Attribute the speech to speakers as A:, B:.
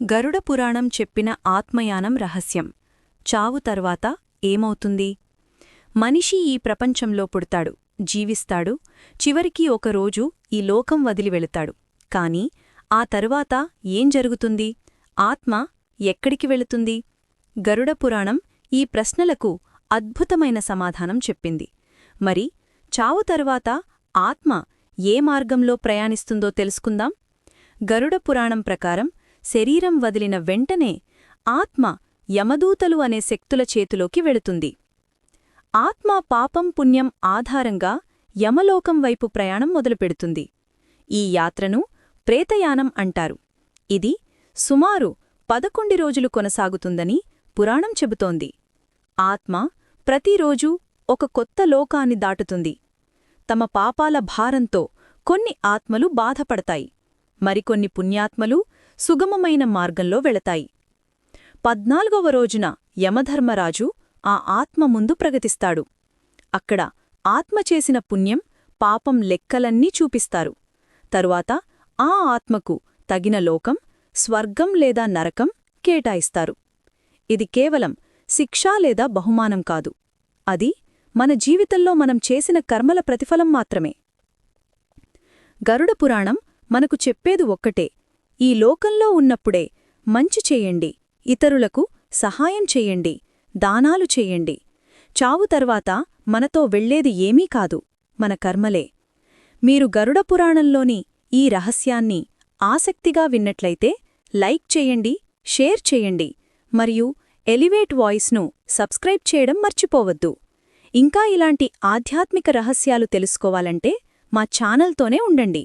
A: గరుడ పురాణం చెప్పిన ఆత్మయానం రహస్యం. చావు తర్వాత ఏమవుతుంది? మనిషి ఈ ప్రపంచంలో పుడతాడు జీవిస్తాడు చివరికి ఒకరోజు ఈ లోకం వదిలి వెళుతాడు. కాని ఆ తరువాత ఏం జరుగుతుంది? ఆత్మ ఎక్కడికి వెళుతుంది? గరుడ పురాణం ఈ ప్రశ్నలకు అద్భుతమైన సమాధానం చెప్పింది. మరి చావు తరువాత ఆత్మ ఏ మార్గంలో ప్రయాణిస్తుందో తెలుసుకుందాం. గరుడ పురాణం ప్రకారం శరీరం వదిలిన వెంటనే ఆత్మ యమదూతలు అనే శక్తుల చేతిలోకి వెళుతుంది. ఆత్మ పాపం పుణ్యం ఆధారంగా యమలోకం వైపు ప్రయాణం మొదలుపెడుతుంది. ఈ యాత్రను ప్రేతయానం అంటారు. ఇది సుమారు పదకొండి రోజులు కొనసాగుతుందని పురాణం చెబుతోంది. ఆత్మ ప్రతిరోజూ ఒక కొత్త లోకాన్ని దాటుతుంది. తమ పాపాల భారంతో కొన్ని ఆత్మలు బాధపడతాయి. మరికొన్ని పుణ్యాత్మలు సుగమమైన మార్గంలో వెళతాయి. పద్నాలుగవ రోజున యమధర్మరాజు ఆ ఆత్మ ముందు ప్రగతిస్తాడు. అక్కడ ఆత్మ చేసిన పుణ్యం పాపం లెక్కలన్నీ చూపిస్తారు. తరువాత ఆ ఆత్మకు తగిన లోకం స్వర్గం లేదా నరకం కేటాయిస్తారు. ఇది కేవలం శిక్షా లేదా బహుమానం కాదు. అది మన జీవితంలో మనం చేసిన కర్మల ప్రతిఫలం మాత్రమే. గరుడ పురాణం మనకు చెప్పేది ఒక్కటే ఈ లోకంలో ఉన్నప్పుడే మంచి చేయండి ఇతరులకు సహాయం చెయ్యండి దానాలు చెయ్యండి చావు తర్వాత మనతో వెళ్ళేది ఏమీ కాదు మన కర్మలే. మీరు గరుడ పురాణంలోని ఈ రహస్యాన్ని ఆసక్తిగా విన్నట్లయితే లైక్ చేయండి షేర్ చేయండి మరియు ఎలివేట్ వాయిస్ను సబ్స్క్రైబ్ చేయడం మర్చిపోవద్దు. ఇంకా ఇలాంటి ఆధ్యాత్మిక రహస్యాలు తెలుసుకోవాలంటే మా ఛానల్తోనే ఉండండి.